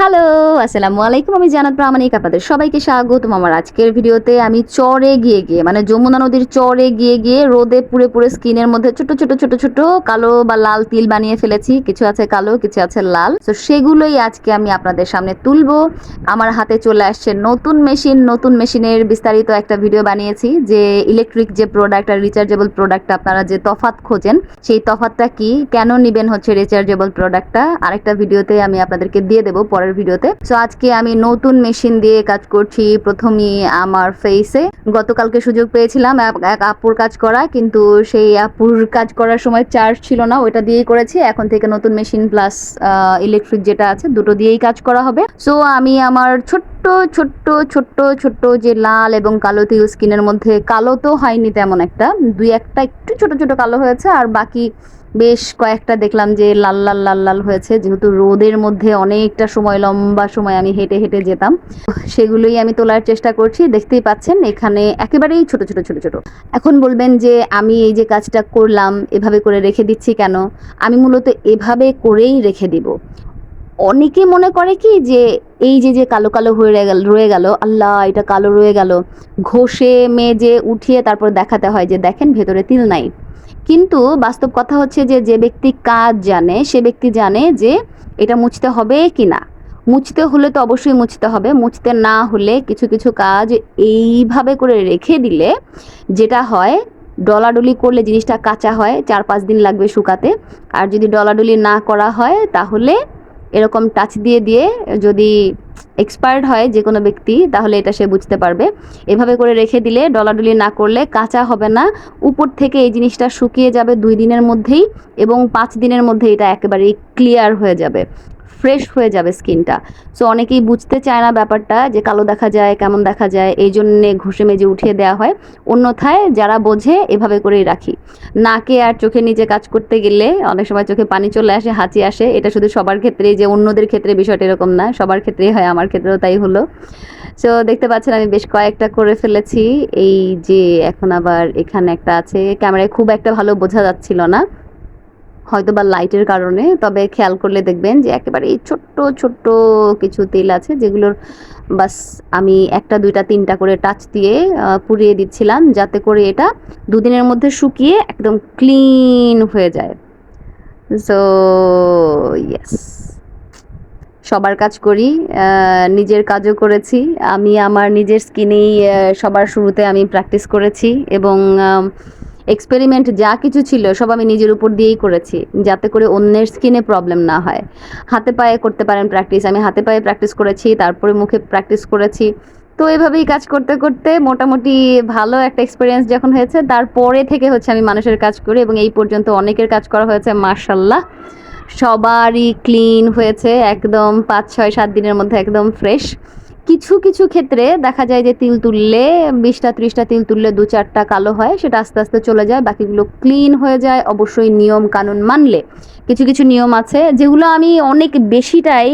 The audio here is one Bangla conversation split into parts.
Halo. আসসালামু আলাইকুম আমি জানাত প্রামাণিক আপনাদের সবাইকে স্বাগতম আমার আজকের ভিডিওতে। আমি চরে গিয়ে গিয়ে মানে যমুনা নদীর চরে গিয়ে গিয়ে রোদে পুড়ে পুড়ে স্কিনের মধ্যে ছোট ছোট ছোট ছোট কালো বা লাল তিল বানিয়ে ফেলেছি। কিছু আছে কালো, কিছু আছে লাল। তো সেগুলোই আজকে আমি আপনাদের সামনে তুলবো। আমার হাতে চলে আসছে নতুন মেশিন, নতুন মেশিনের বিস্তারিত একটা ভিডিও বানিয়েছি, যে ইলেকট্রিক যে প্রোডাক্ট আর রিচার্জেবল প্রোডাক্ট আপনারা যে তফাত খোঁজেন, সেই তফাতটা কি? কেন নিবেন হচ্ছে রিচার্জেবল প্রোডাক্টটা আরেকটা ভিডিওতে আমি আপনাদেরকে দিয়ে দেবো পরের ভিডিওতে। সো আজকে আমি নতুন মেশিন দিয়ে কাজ করছি প্রথমেই আমার ফেসে গতকালকে সুযোগ পেয়েছিলাম এক- আপুর কাজ করা কিন্তু সেই আপুর কাজ করার সময় চার্জ ছিল না, ওইটা দিয়েই করেছি। এখন থেকে নতুন মেশিন প্লাস ইলেকট্রিক যেটা আছে, দুটো দিয়েই কাজ করা হবে। সো আমি আমার ছোট্ট ছোট্ট ছোট্ট ছোট্ট যে লাল এবং কালো তিল স্কিনের মধ্যে কালো তো হয়নি তেমন একটা। দুই একটা একটু ছোট ছোট কালো হয়েছে, আর বাকি বেশ কয়েকটা দেখলাম যে লাল লাল লাল লাল হয়েছে। যেহেতু রোদের মধ্যে অনেকটা সময়, লম্বা সময় আমি হেঁটে হেঁটে যেতাম, সেগুলোই আমি তোলার চেষ্টা করছি। দেখতেই পাচ্ছেন, এখানে একেবারেই ছোট ছোট ছোট ছোট। এখন বলবেন যে আমি এই যে কাজটা করলাম, এভাবে করে রেখে দিচ্ছি কেন? আমি মূলত এভাবে করেই রেখে দিব। অনেকে মনে করে কি যে এই যে যে কালো কালো হয়ে গেল রয়ে গেল, আল্লাহ, এটা কালো রয়ে গেল। ঘষে, মেজে, উঠিয়ে তারপর দেখাতে হয় যে দেখেন ভেতরে তিল নাই। কিন্তু বাস্তব কথা হচ্ছে যে যে ব্যক্তি কাজ জানে, সে ব্যক্তি জানে যে এটা মুছতে হবে কি না। মুছতে হলে তো অবশ্যই মুছতে হবে। মুছতে না হলে কিছু কিছু কাজ এইভাবে করে রেখে দিলে যেটা হয়, ডলাডলি করলে জিনিসটা কাঁচা হয়, চার পাঁচ দিন লাগবে শুকাতে। আর যদি ডলাডলি না করা হয়, তাহলে এরকম টাচ দিয়ে দিয়ে যদি এক্সপায়ার্ড হয় যে কোনো ব্যক্তি, তাহলে এটা সে বুঝতে পারবে। এভাবে করে রেখে দিলে ডলাডলি না করলে কাঁচা হবে না। উপর থেকে এই জিনিসটা শুকিয়ে যাবে দুই দিনের মধ্যেই এবং পাঁচ দিনের মধ্যে এটা একেবারেই ক্লিয়ার হয়ে যাবে। ফ্রেশ হয়ে যাবে স্কিনটা। সো অনেকেই বুঝতে চায় না ব্যাপারটা যে কালো দেখা যায়, কেমন দেখা যায়, এই জন্যে ঘষে মেজে উঠিয়ে দেওয়া হয়। অন্যথায় যারা বোঝে এভাবে করেই রাখি। নাকে আর চোখের নিচে কাজ করতে গেলে অনেক সময় চোখে পানি চলে আসে, হাঁচি আসে। এটা শুধু সবার ক্ষেত্রেই যে অন্যদের ক্ষেত্রে বিষয়টা এরকম না, সবার ক্ষেত্রেই হয়, আমার ক্ষেত্রেও তাই হলো। সো দেখতে পাচ্ছেন আমি বেশ কয়েকটা করে ফেলেছি। এই যে এখন আবার এখানে একটা আছে, ক্যামেরায় খুব একটা ভালো বোঝা যাচ্ছিল না। হয়তো বা লাইটের কারণে, তবে খেয়াল করলে দেখবেন যে একেবারে ছোট্ট ছোট্ট কিছু তেল আছে যেগুলোর বাস আমি একটা, দুইটা, তিনটা করে টাচ দিয়ে পুড়িয়ে দিচ্ছিলাম যাতে করে এটা দুদিনের মধ্যে শুকিয়ে একদম ক্লিন হয়ে যায়। সো ইয়েস সবার কাজ করি নিজের কাজও করেছি। আমি আমার নিজের স্কিনেই সবার শুরুতে আমি প্র্যাকটিস করেছি এবং এক্সপেরিমেন্ট যা কিছু ছিল, সব আমি নিজের উপর দিয়েই করেছি, যাতে করে অন্যের স্কিনে প্রবলেম না হয়। হাতে পায়ে করতে পারেন প্র্যাকটিস আমি হাতে পায়ে প্র্যাকটিস করেছি, তারপরে মুখে প্র্যাকটিস করেছি। তো এভাবেই কাজ করতে করতে মোটামুটি ভালো একটা এক্সপিরিয়েন্স যখন হয়েছে, তারপরে থেকে হচ্ছে আমি মানুষের কাজ করি এবং এই পর্যন্ত অনেকের কাজ করা হয়েছে মার্শাল্লাহ সবারই ক্লিন হয়েছে, একদম পাঁচ, ছয়, সাত দিনের মধ্যে একদম ফ্রেশ কিছু কিছু ক্ষেত্রে দেখা যায় যে তিল তুললে বিশটা, ত্রিশটা তিল তুললে দু চারটা কালো হয়, সেটা আস্তে আস্তে চলে যায়, বাকিগুলো ক্লিন হয়ে যায়, অবশ্যই নিয়ম কানুন মানলে। কিছু কিছু নিয়ম আছে, যেগুলো আমি অনেক বেশিটাই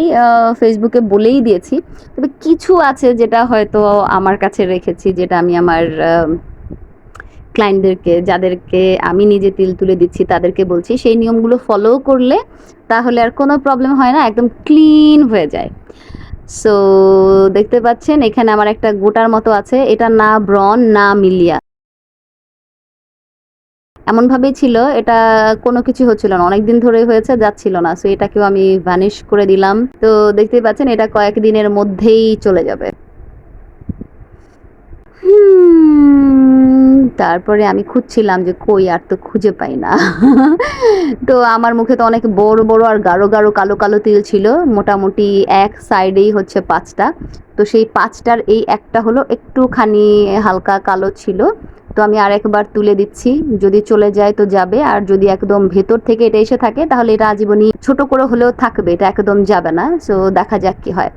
ফেসবুকে বলেই দিয়েছি। তবে কিছু আছে যেটা হয়তো আমার কাছে রেখেছি, যেটা আমি আমার ক্লায়েন্টদেরকে যাদেরকে আমি নিজে তিল তুলে দিচ্ছি, তাদেরকে বলছি, সেই নিয়মগুলো ফলো করলে তাহলে আর কোনো প্রবলেম হয় না, একদম ক্লিন হয়ে যায়। সো দেখতে পাচ্ছেন, এখানে আমার একটা গোটার মতো আছে। এটা না ব্রন, না মিলিয়া। এমনভাবেই ছিল, এটা কোনো কিছু হচ্ছিল না। অনেকদিন ধরে হয়েছে, যাচ্ছিল না। সো এটাকেও আমি ভ্যানিশ করে দিলাম। তো দেখতে পাচ্ছেন, এটা কয়েকদিনের মধ্যেই চলে যাবে। তারপরে আমি খুঁজছিলাম যে কই আর তো খুঁজে পাই না। তো আমার মুখে তো অনেক বড় বড় আর গাঢ় গাঢ় কালো কালো তিল ছিল, মোটামুটি এক সাইডেই হচ্ছে পাঁচটা। তো সেই পাঁচটার এই একটা হলো একটুখানি হালকা কালো ছিল। তো আমি আর একবার তুলে দিচ্ছি, যদি চলে যায় তো যাবে, আর যদি একদম ভেতর থেকে এটা এসে থাকে তাহলে এটা আজীবনই ছোট করে হলেও থাকবে, এটা একদম যাবে না। সো দেখা যাক কি হয়।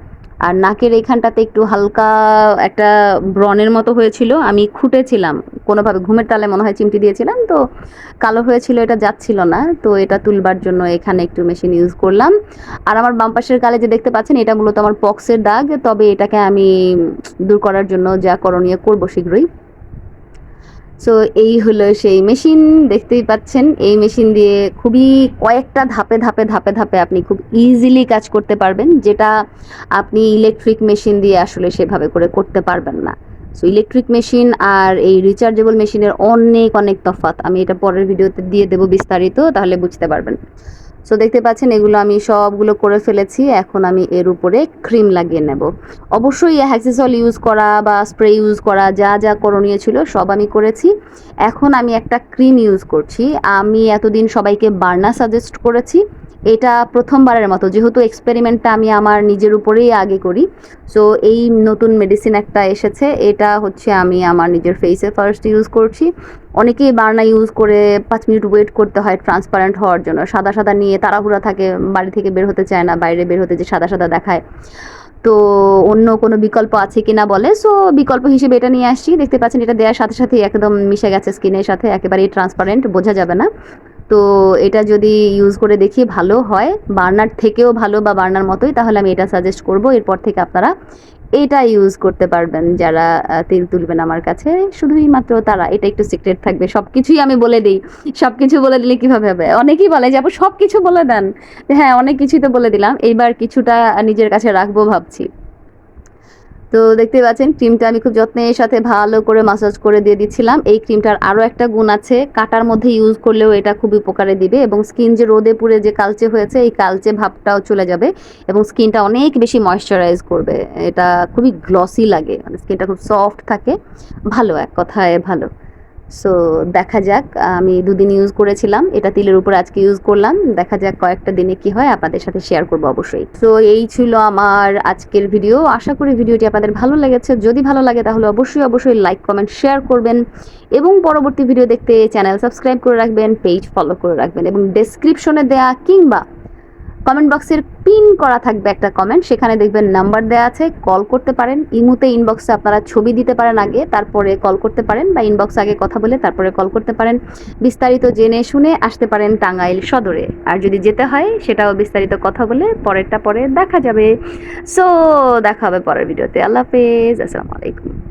আর নাকের এইখানটাতে একটু হালকা একটা ব্রনের মতো হয়েছিল। আমি খুঁটেছিলাম, কোনোভাবে ঘুমের তালে মনে হয় চিমটি দিয়েছিলাম, তো কালো হয়েছিল এটা, যাচ্ছিল না, তো এটা তুলবার জন্য এখানে একটু মেশিন ইউজ করলাম। আর আমার বাম পাশের গালে যে দেখতে পাচ্ছেন, এটা মূলত আমার পক্সের দাগ, তবে এটাকে আমি দূর করার জন্য যা করণীয় করব শীঘ্রই। সো এই হলো সেই মেশিন দেখতেই পাচ্ছেন। এই মেশিন দিয়ে খুবই কয়েকটা ধাপে ধাপে ধাপে ধাপে আপনি খুব ইজিলি কাজ করতে পারবেন, যেটা আপনি ইলেকট্রিক মেশিন দিয়ে আসলে সেভাবে করে করতে পারবেন না। সো ইলেকট্রিক মেশিন আর এই রিচার্জেবল মেশিনের অনেক অনেক তফাত আমি এটা পরের ভিডিওতে দিয়ে দেবো বিস্তারিত, তাহলে বুঝতে পারবেন। সো দেখতে পাচ্ছেন, এগুলো আমি সবগুলো করে ফেলেছি। এখন আমি এর উপরে ক্রিম লাগিয়ে নেব। অবশ্যই হ্যাক্সিসল ইউজ করা বা স্প্রে ইউজ করা যা যা করণীয় ছিল, সব আমি করেছি। এখন আমি একটা ক্রিম ইউজ করছি। আমি এতদিন সবাইকে বার্না সাজেস্ট করেছি। এটা প্রথমবারের মতো, যেহেতু এক্সপেরিমেন্টটা আমি আমার নিজের উপরেই আগে করি সো এই নতুন মেডিসিন একটা এসেছে, এটা হচ্ছে আমি আমার নিজের ফেসে ফার্স্ট ইউজ করছি। অনেকেই বার্না ইউজ করে পাঁচ মিনিট ওয়েট করতে হয় ট্রান্সপারেন্ট হওয়ার জন্য, সাদা সাদা নিয়ে তাড়াহুড়া থাকে, বাড়ি থেকে বের হতে চায় না, বাইরে বের হতে যে সাদা সাদা দেখায়। তো অন্য কোনো বিকল্প আছে কিনা বলে সো বিকল্প হিসেবে এটা নিয়ে আসছি, দেখতে পাচ্ছেন এটা দেওয়ার সাথে সাথে একদম মিশে গেছে স্কিনের সাথে, একেবারেই ট্রান্সপারেন্ট বোঝা যাবে না। তো এটা যদি ইউজ করে দেখি ভালো হয়, বার্নার থেকেও ভালো বা বার্নার মতোই, তাহলে আমি এটা সাজেস্ট করব। এরপর থেকে আপনারা এটা ইউজ করতে পারবেন, যারা তেল তুলবেন আমার কাছে। শুধুই মাত্র তারা, এটা একটু সিক্রেট থাকবে। সব কিছুই আমি বলে দিই। সব কিছু বলে দিলে কীভাবে হবে? অনেকেই বলে যে, আপু সব কিছু বলে দেন। হ্যাঁ অনেক কিছুই তো বলে দিলাম। এইবার কিছুটা নিজের কাছে রাখব ভাবছি। তো দেখতে পাচ্ছেন, ক্রিমটা আমি খুব যত্নের সাথে ভালো করে মাসাজ করে দিয়ে দিচ্ছিলাম। এই ক্রিমটার আরও একটা গুণ আছে, কাটার মধ্যে ইউজ করলেও এটা খুব উপকারে দিবে এবং স্কিন যে রোদে পুড়ে যে কালচে হয়েছে, এই কালচে ভাবটাও চলে যাবে এবং স্কিনটা অনেক বেশি ময়শ্চারাইজ করবে। এটা খুবই গ্লসি লাগে মানে স্কিনটা খুব সফট থাকে, ভালো এক কথায় ভালো। সো দেখা যাক, আমি দুদিন ইউজ করেছিলাম, এটা তিলের উপর আজকে ইউজ করলাম, দেখা যাক কয়েকটা দিনে কি হয়, আপনাদের সাথে শেয়ার করব অবশ্যই। তো এই ছিল আমার আজকের ভিডিও আশা করি ভিডিওটি আপনাদের ভালো লেগেছে, যদি ভালো লাগে তাহলে অবশ্যই অবশ্যই লাইক কমেন্ট শেয়ার করবেন, এবং পরবর্তী ভিডিও দেখতে চ্যানেল সাবস্ক্রাইব করে রাখবেন পেজ ফলো করে রাখবেন, এবং ডেসক্রিপশনে দেয়া কিংবা কমেন্ট বক্সের পিন করা থাকবে একটা কমেন্ট, সেখানে দেখবেন নাম্বার দেওয়া আছে, কল করতে পারেন। ইমুতে ইনবক্সে আপনারা ছবি দিতে পারেন আগে, তারপরে কল করতে পারেন বা ইনবক্স আগে কথা বলে তারপরে কল করতে পারেন। বিস্তারিত জেনে শুনে আসতে পারেন টাঙ্গাইল সদরে। আর যদি যেতে হয়, সেটাও বিস্তারিত কথা বলে পরেরটা পরে দেখা যাবে। সো দেখা হবে পরের ভিডিওতে। আল্লাহ হাফেজ, আসসালামু আলাইকুম।